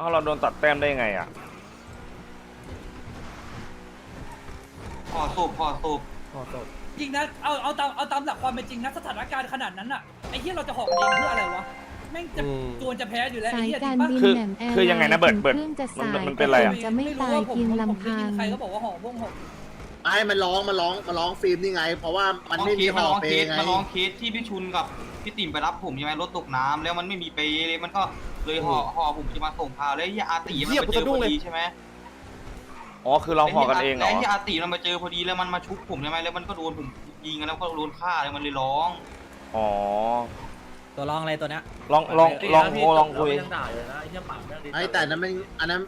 อ้าวเราโดนตัดแต้มได้ไงอะพอสูบพอสูบจริงนะเอาเอาตามเอาตามหลักความเป็นจริงนะสถานการณ์ขนาดนั้นอะไอ้ที่เราจะหอกเองเพื่ออะไรวะแม่งจะตัวนจะแพ้อยู่แล้วไอ้สายเหี้ยจการริงปะบินคือแหลมแอร์คือยังไงนะเบิร์ดเบิร์ดเครื่องจะมันสายมันเป็นอะไรอะจะไม่ตายรู้ว่ผเพียงผมลำพังใครก็บอกว่าหอกพวกหอกไอ้มันร้องมาร้องมาร้องฟิล์มนี่ไง เพราะว่ามันไม่มีเคสหมาอลองเปเคสไงมาลองเคสที่พี่ชุนกับพี่ติ๋มไปรับผมใช่ไหมรถตกน้ำแล้วมันไม่มีเปย์เลยมันก็ เลยห่อห่อผมจะมาส่งพาวแล้วไอ้เฮียอาตีมันมาเจอพอดีใช่ไหมอ๋อคือเราห่อกันเองเหรแล้วอไอ้เฮียอาตีมันมาเจอพอดีแล้วมันมาชุบผมใช่ไหมแล้วมันก็โดนผมยิงแล้วก็โดนฆ่าแล้วมันเลยร้องอ๋อตัวรองอะไรตัวเนี้ยลองลองลองโอลองคุยไอ้แต่นั้นมันอันนั้น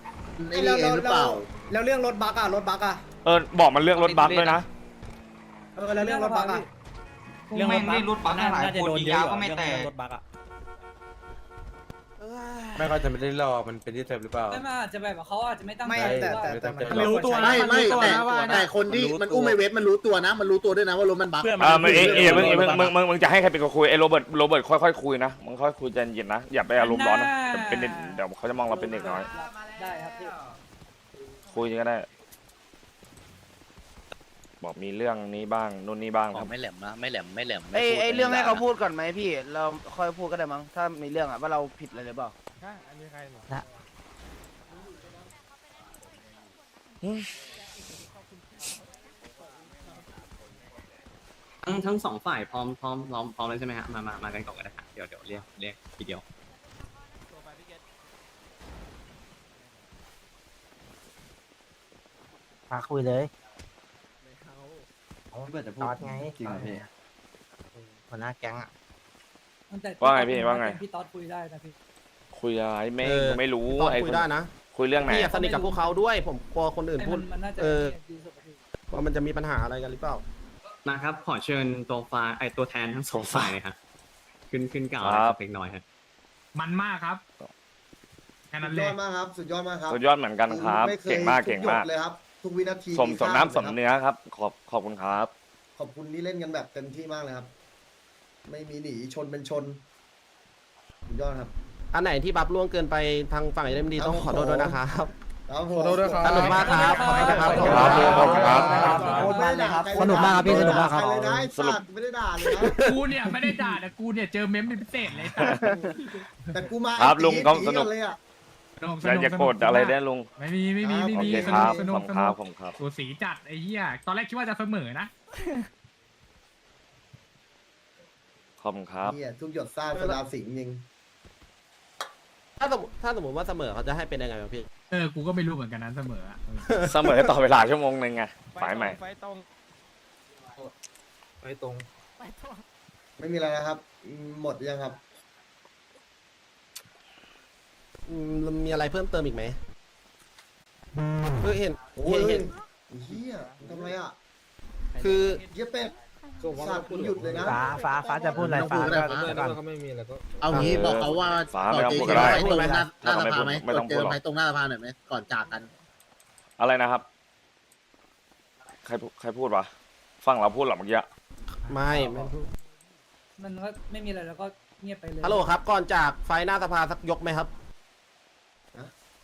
ไอ้นี่เองหรือเปล่า แล้วเรื่องรถบักอะรถบักอะเออบอกมันเรื่องรถบัสด้วยนะเออแล้วเรื่องรถบักอะเรื่องไม่ได้รถบัสหลายน่าจะคนโดนยิงเยอะยาอยู่ก็ไม่แตกเรื่องรถบักอะ ไม่เขาจะไม่ได้รอมันเป็นที่เซิร์ฟหรือเปล่า ไม่มาอาจจะแบบว่าเขาอาจจะไม่ตั้งไม่ใจแต่ว่าแต่แต่มันไม่รู้ตัวไม่ไม่แต่แต่คนที่มันอุ้มไอเวทมันรู้ตัวนะ มันรู้ตัวด้วยนะว่ารถมันบักเออมึงเอยเอยมึงมึงมึงมึงมึงจะให้ใครเป็นคนคุยไอ้โรเบิร์ตโรเบิร์ตค่อยๆคุยนะมึงค่อยคุยใจเย็นนะอย่าไปอารมณ์ร้อนนะแต่เป็นเด็กเดี๋ยวเขาจะมองเราเป็นเด็กน้อย ได้ครับพี่คุยก็ได้ บอกมีเรื่องนี้บ้างนู่นนี่บ้างครับ ไม่แหลมนะไม่แหลมไม่แหลมไอ้ไอ้เรื่องให้เขาพูดก่อนไหมพี่ เราค่อยพูดก็ได้มั้งถ้ามีเรื่องอะว่าเราผิดอะไรหรือเปล่า ทั้งทั้งสองฝ่ายพร้อมพร้อมพร้อมพร้อมเลยใช่ไหมฮะมามามากันก่อนก็ได้ครับเดี๋ยวเดี๋ยวเรียกเรียกทีเดียวมาคุยเลย เพื่อจะพูดตอดไง จริงเหรอพี่หัวหน้าแก๊งอะตั้แต่ว่าไงพี่ว่าไง พี่ต๊อดคุยได้นะพี่ คุยอะไรไม่เออ ไม่รู้ตอนไอ้คุยได้นะคุยเรื่องไหนพี่อยากสนิทกับพวกเขาด้วย ผมกลัวคนอื่นไอ้พูมัดนมันน่าจะเออ ดีสุดอะพี่ ว่ามันจะมีปัญหาอะไรกันหรือเปล่านะครับ ขอเชิญตัวฝ่ายไอตัวแทนทั้งสองฝ่ายเลยฮะขึ้นขึ้นกล่าวครับเล็กน้อยฮะมันมากครับ แค่สุนั้ดนเลยอดมากครับ สุดยอดมากครับสุดยอดเหมือนกันครับ ไม่คยเก่งมาก ทุเก่งมากหยดเลยครับ ทุกวินาทีสมสมค่าน้ำสมลยครับเนื้อครับ ขอบขอบคุณครับ ขอบคุณที่เล่นกันแบบเต็มที่มากเลยครับ ไม่มีหนีชนเป็นชนสุดยอดครับ อันไหนที่บับล่วงเกินไปทางฝั่งเอ็มดีต้องขอโทษด้วยนะครับครับผมขอโทษด้วยครับสนุกมากครับขอบคุณครับขอบคุณครับขอบคุณครับไม่ได้ด่าใครสนุกมากครับพี่สนุกมากครับใเลยนะไอ้สรุปสัตว์ไม่ได้ด่าเลยนะกูเนี่ยไม่ได้ด่าแต่กูเนี่ยเจอเมมเป็นพิเศษเลยแต่แต่กูมาครับไอ้ลุงตีเขาตีสนุกเลยอะ อย่าอย่าโกรธอะไรได้ลุงไม่มีไม่มีไม่โอมีเคสคนุรักบสนุขกอบสคุณคนุรับกผมครับสูสีจัดไอ้เหี้ยตอนแรกคิดว่าจะเสมอนะขอบคุณครับ เนี่ยทุกหยดซ่าโซดาสิงห์จริง ถ้าสมมติถ้าสมมติว่าเสมอเขาจะให้เป็นยังไงวะพี่ เออกูก็ไม่รู้เหมือนกันนะเสมออะเสมอต่อเวลาชั่วโมงหนึ่งไงฝ่ายใหม่ ไฟตรงไฟตรงไม่มีอะไรนะครับอืมหมดยังครับ อื มมีอะไรเพิ่มเติมอีกไหมเออเห็นโอ้ยเห็นเห็นเฮียมึงทำไรอะ คือเยี่ยเป็ดสัตว์มึงหยุดเลยนะฟ้าฟ้าฟ้าจะพูดอะไรฟ้าก็ได้ฟ้าแล้วก็ไม่มีแล้วก็เอางี้บอกเขาว่าฟ้าก่อนไม่ต้องเจพูดอก็ได้ไปตรงหน้าหน้าสภาไหมไม่ก่ต้ออนงเจพูดอหรอกไปตรงหน้าสภาหน่อยไหมก่อนจากกัน อะไรนะครับ ใครพูใครพูดวะฟังเราพูดเหรอเมื่อกี้ไม่ไม่พูดมันก็ไม่มีอะไรแล้วก็เงียบไปเลยฮัลโหลครับ ก่อนจากไฟหน้าสภาสักยกไหมครับ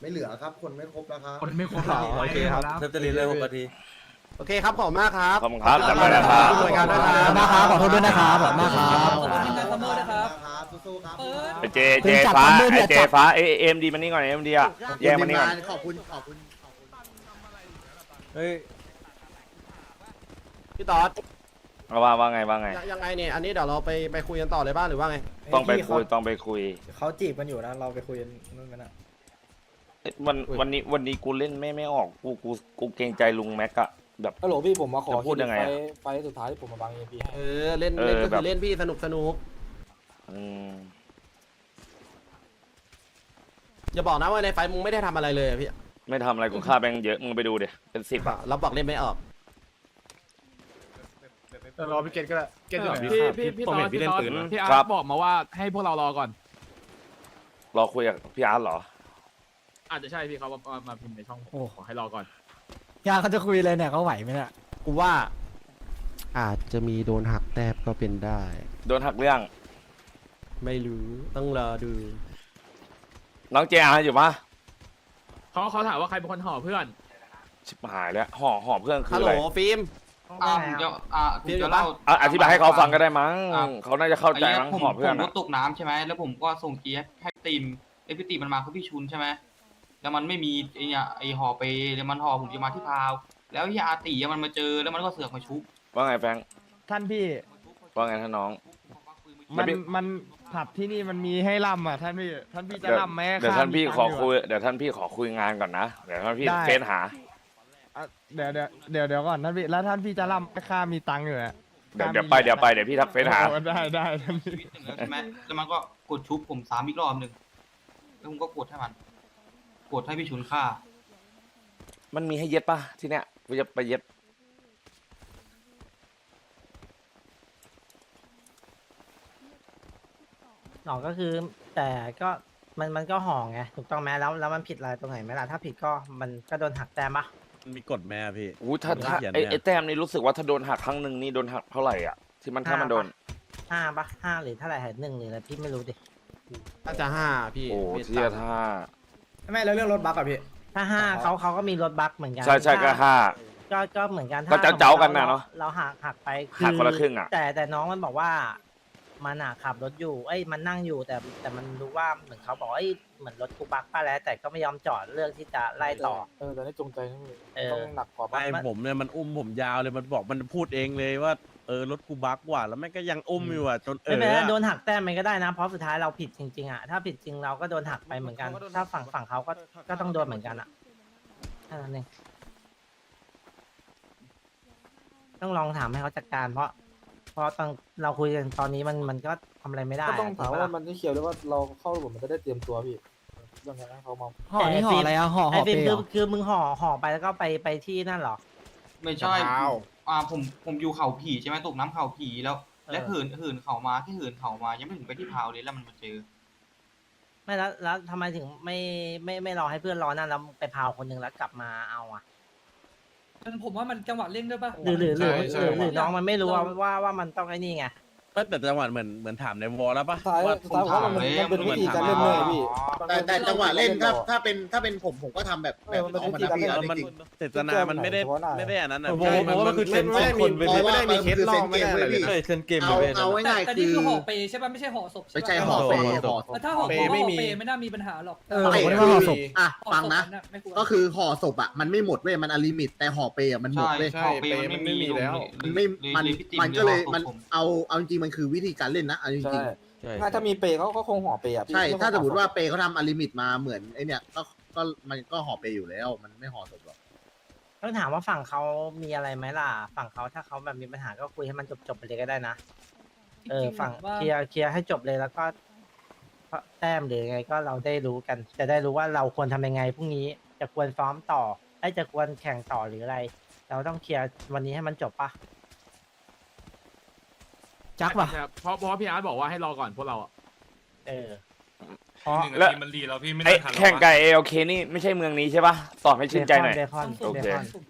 ไม่เหลือครับ คนไม่ครบแล้วครับ คนไม่ครบแล้วอ๋อโอเคครับแล้วเซิร์ฟจะรีเลยหกนาที โอเคครับขอบคุณมากครับ ขอบคุณครับจำไว้นะครับ ขอบคุณครับมากครับขอโทษด้วยนะครับขอบคุณมากครับขอบคุณทีมงานซัมเมอร์นะครับครับสู้ๆครับเปิดไอเจเจฟ้าไอเจฟ้าเอ็มดีมันนี่ก่อนเอ็มดีอะแยกมันนี่ก่อนขอบคุณขอบคุณขอบคุณเฮ้ยพี่ต๊อดเอาว่าว่าไงว่าไงยังยังไงเนี่ยอันนี้เดี๋ยวเราไปไปคุยกันต่อเลยบ้างหรือว่าไง ต้องไปคุยต้องไปคุยเขาจีบกันอยู่นะเราไปคุยกันนู่นกันนะ เอ้ยวันวันนี้วันนี้กูเล่นไม่ไม่ออกกูกูกูเกรงใจลุงแม็กอะแบบ ฮัลโหลพี่ผมมาขอจะพูดยังไงอะไฟสุดท้ายที่ผมมาบังเอ็มพีให้ เออเล่นเออเล่นก็แบคืบ อเล่นพี่สนุกสนุกอืมอย่าบอกนะว่าในไฟมึงไม่ได้ทำอะไรเลยอะพี่ไม่ทำอะไรกูฆ่าแบงค์เยอะมึงไปดูเดี๋ยเป็นสิบอะเราบอกเล่นไม่ออกรอพี่เกตก็ได้เกตอยู่ไหนพี่พี่พี่ตอนพี่ตอนพี่อาร์ตบอกมาว่าให้พวกเรารอก่อน รอคุยกับพี่อาร์ตเหรอ อาจจะใช่พี่เขามามาพิมพ์ในช่องขอให้รอก่อน ยาเขาจะคุยเลยเนี่ยเขาไหวไหมเนี่ยกูว่าอาจจะมีโดนหักแต้มก็เป็นได้ โดนหักเรื่อง ไม่รู้ต้องรอดูน้องเจอาอยู่ปะเขาเขาถามว่าใครเป็นคนห่อเพื่อนชิบหายแล้วห่อห่อเพื่อนคืฮัอลโหอะลไรฟิล์ม อ่าผมจะอ่าผมเดี๋ยวจะเล่าอะอธิบายให้เขาฟังก็ได้มั้งอะเขาน่าจะเข้าใจมั้งไอ้ห่อเพื่อนผมรอะ ถตกน้ำใช่ไหมแล้วผมก็ส่งเกียร์ให้ตีมไอ้พี่ตีมมันมาเขาพี่ชุนใช่ไหม แล้วมันไม่มีไอ้เนี่ยไอ้ห่อไปแล้วมันห่อผมจะมาที่พาว แล้วไอ้อาตีอะมันมาเจอแล้วมันก็เสือกมาชุบว่าไงแฟรงค์ท่านพี่ ว่าไงท่านน้อง มันมันผับที่นี่มันมีให้ล่ำอะท่านพี่ท่านพี่จะเดี๋ยวล่ำไหมเดี๋ยวท่านพี่ขอคุยข้ามเดี๋ยวท่านพี่ขอคุยงานก่อนนะ เดี๋ยวท่านพี่ได้ เฟซหา อะเดี๋ยวเดี๋ยวเดี๋ยวเดี๋ยวก่อนท่านพี่แล้วท่านพี่จะล่ำไหมข้ามีตังค์อยู่อะเดี๋ยวเดี๋ยวไปเดี๋ยวไปเดี๋ยวพี่ทักเฟซหา โอ้ได้ได้ท่านพี่ ชีวิตหนึ่งแล้วใช่ไหมแล้วมันก็กดชุบผมสามอีกรอบหนึ่งแล้วผมก็กดให้มัน กดให้พี่ชุนฆ่า มันมีให้เย็ดป่ะที่เนี้ยกูจะไปเย็ดหนอก็คือแต่ก็มันมันก็ห่อไงถูกต้องไหมแล้วแล้วมันผิดอะไรตรงไหนไหมล่ะถ้าผิดก็มันก็โดนหักแต้มปะมีกฎแม่พี่ อู้ถ้าถ้าเขียนไอ้เนี่ย ไอ้แต้มนี่รู้สึกว่าถ้าโดนหักครั้งหนึ่งนี่โดนหักเท่าไหร่อะที่มันถ้ามันโดน ห้าปะห้าหรือเท่าไหร่หนึ่งหรืออะไรพี่ไม่รู้ดิ น่าจะห้าพี่โอ้พี่เที่ยท่า ไม่แล้วเรื่องรถบัสอะพี่ ถ้าห้าเขาเขาก็มีรถบัคเหมือนกันใช่ใช่ก็ถ้าห้า ก็ก็เหมือนกันก็ถ้เจ้าๆสมมุติกันน่ะเนอะเราหักหักไปหักคนละครึ่งอะ แต่แต่น้องมันบอกว่ามันอะขับรถอยู่ เอ้ยมันนั่งอยู่แต่แต่มันรู้ว่าเหมือนเขาบอกเอ้ยเหมือนรถกูบักป้าแล้ว แต่ก็ไม่ยอมจอดเลือกที่จะไล่ต่อ เออแต่นี่จงใจนะพี่เออ ต้องหนักกว่าไม่ผมเนี่ยมันอุ้มผมยาวเลยมันบอกมันพูดเองเลยว่า เออรถกูบักกว่าแล้วแม่งก็ยังอุ้มอยู่อะจนเอไม่อเป็นไรอะโดนหักแต้มมันก็ได้นะ เพราะสุดท้ายเราผิดจริงๆอะถ้าผิดจริงเราก็โดนหักไปเหมือนกัน ถ้าฝั่งฝั่งเขาก็ก็ต้องโดนเหมือนกันอะแค่นั้นเองต้องลองถามให้เขาจัดการ เพราะ เพราะตอนเราคุยกันตอนนี้มันมันก็ทำอะไรไม่ได้ก็ต้องถามถูกปะว่าล่ะ มันที่เขียวด้วยว่าเราเข้าระบบมันจะได้เตรียมตัวพี่เรื่องนั้นให้เขามาห่อนี่ห่ออะไรอะห่อห่อเปคือคือมึงห่อห่อไปแล้วก็ไปไปที่นั่นเหรอไม่ใช่ อ่าผมผมอยู่เขาผีใช่ไหมตกน้ำเขาผีแล้ว และเออเหินเหินเขามาที่เหินเขามายังไม่ถึงไปที่พาวเลยแล้วมันมาเจอ ไม่แล้วแล้วทำไมถึงไม่ไม่ไม่รอให้เพื่อนรอนั่นแล้วไปพาวคนหนึ่งแล้วกลับมาเอาอะมันผมว่ามันจังหวะเร่งด้วยปะหรือหรือหรือใช่หรือหรือใช่น้องมันไม่รู้ว่าว่าว่ามันต้องไอ้นี่ไง ก็แต่จังหวะเหมือนเหมือนถามในวอลแล้วปะท้ายว่าท้ายเพราะมันมันเป็นวิธีการเล่นเลยพี่แต่แต่จังหวะเล่นถ้าถ้าเป็นถ้าเป็นผมผมก็ทำแบบแบบน้องมันนะพี่เอเอาอจมันริงเจตนามันไม่ได้ไม่ได้อันนั้นอะผมผมว่ามันคือเซนไม่ได้มีไม่ได้มีเคสลองไม่ได้อะไรเลยเซนเกมๆเอาเอาง่ายแต่ๆแต่คืนี่อคือห่อเปย์ใช่ปะไม่ใช่ห่อศพไม่ใช่ใช่ปะห่อเปย์ห่อแต่ถ้าห่อเปห่ย์ไม่อมีเปย์ไม่น่ามีปัญหาหรอกเออไม่ผมไม่ว่าห่อศพ อะห่อฟังศพนะน่ไม่ควร ก็คือห่อศพอะมันไม่หมดเว้ยมันอลิมิตแต่ห่อเปย์อะมันหมดใช่เว้ยใช่เปย์มันไม่มีแล้ว มันไม่มันมันก็เลยมันเอาเอาจริงๆมันคือวิธีการเล่นนะเอาจริงๆถ้าถ้ามีเปย์เขาก็คงห่อเปย์อะพี่ใช่ ถ้าสมมติว่าเปย์เขาทำอลิมิตมาเหมือนไอเนี่ยก็ก็มันก็ห่อเปย์อยู่แล้ว มันไม่ห่อศพหรอกต้องถามว่าฝั่งเขามีอะไรไหมล่ะ ฝั่งเขาถ้าเขาแบบมีปัญหาก็คุยให้มันจบจบๆไปเลยก็ได้นะ เออ ฝั่งว่าเคลียร์เคลียร์ให้จบเลยแล้วก็แต้มหรือไงก็เราได้รู้กัน จะได้รู้ว่าเราควรทำยังไงพรุ่งนี้จะควรซ้อมต่อไอ้ยจะควรแข่งต่อหรืออะไร เราต้องเคลียร์วันนี้ให้มันจบปะ จักปะเพราะเพราะว่าพี่อาร์ตบอกว่าให้รอก่อนพวกเราอะเออเพราะแล้วไอ้แข่งไก่เอลเคนี่ไม่ใช่เมืองนี้ใช่ปะตอบให้ชื่นใจหน่อย เบคอนต้เบงคสุ่อนมเบคอนสุ่ม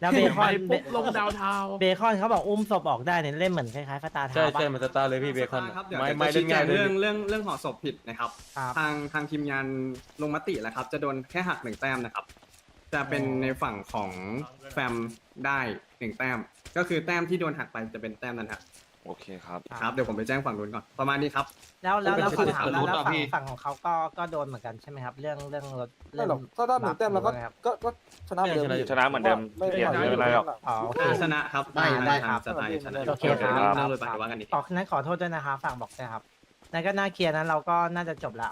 แล้วเบคอนไปเบปุ๊บลงดาวเทาเบคอนเขาบอกอุ้มศพออกได้เนี่ยเล่นเหมือนคล้ายๆฟาตาใช่ทาวปะใช่มันสตาร์เลยพี่เบคอนครับเดี๋ยวไม่จะไม่ชี้เล่นแจง่ายงเลยเรื่องเรื่องเรื่องห่อศพผิดนะครับ ครับ ทางทางทีมงานลงมติแล้วครับ จะโดนแค่หักหนึ่งแต้มนะครับ จะเป็นในฝั่งของแฟมได้หนึ่งแต้ม ก็คือแต้มที่โดนหักไปจะเป็นแต้มนั้นครับ โอเคครับ ครับเดี๋ยวผมไปแจ้งฝั่งนู้นก่อนประมาณนี้ครับ แล้วแล้วแล้วเป็นฝั่งชื่อแล้วแล้วรถอะฝั่งพี่ฝั่งของเขาก็ก็โดนเหมือนกันใช่ไหมครับ เรื่องเรื่องรถไม่หรอกถ้าได้หนึ่งแต้มแล้วก็หรือว่าไงครับ ก็ก็ชนะเหมือนเดิมชนะเหมือนเดิมไม่เปลี่ยนไม่ไม่เป็นไรหรอก อ๋อโอเค ชนะครับได้ได้ทางสไตล์ชนะโอเคเดี๋ยวครับเรื่องรถบัสว่ากันอีกทีออกนั้นขอโทษด้วยนะครับฝากบอกด้วยครับนั่นก็น่าเคลียร์นั้นเราก็น่าจะจบละ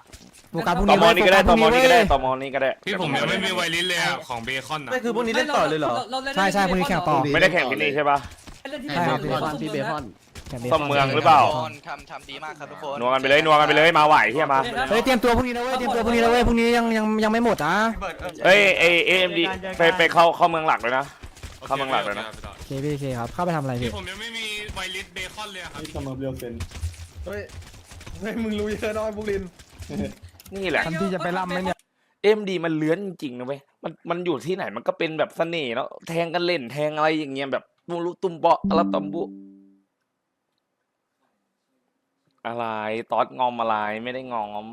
โฟกัสพรุ่งตนี้อมอนี้ก็ได้ตอมอนี้ก็ได้ตอมอนี้ก็ได้ พี่ผมยังไม่มีไวลิสเลยอะของไม่คือพวกนี้เล่นต่อเลยเหรอ ใช่ใช่พรุ่งนี้แข่งต่อ ไม่ได้แข่งที่นี่ใช่ปะใช่ครับพี่เบคอน ซ่อมเมืองหรือเปล่าทำทำดีมากครับทุกคนนัวกันไปเลยนัวกันไปเลยมาไหวเฮียมาเฮ้ยเตรียมตัวพรุ่งนี้นะเว้ยเตรียมตัวพรุ่งนี้นะเว้ยพรุ่งนี้ยังยังยังไม่หมดนะเฮ้ยเอเอ็มดีไปไปเข้าเข้าเมืองหลักเลยนะ เข้าเมืองหลักเลยนะเคพี่เคครับเข้าไปทำอะไรพี่ผมยังไม่มีไวลิสเบคอนเลยครับเฮ้ยเฮ้ยมึงรู้เยอะน้อยบุรินนี่แหละทันทีจะไปล่ำไหมเนี่ยเอ็มดีมันเลื้อนจริงๆนะเว้ยมันมันอยู่ที่ไหนมันก็เป็นแบบเสน่ห์เนาะแทงกันเล่นแทงอะไรอย่างเงี้ยแบบมูลุตุมเปาะอะไรตอมบุ อะไร ตอดงอมอะไร ไม่ได้งอม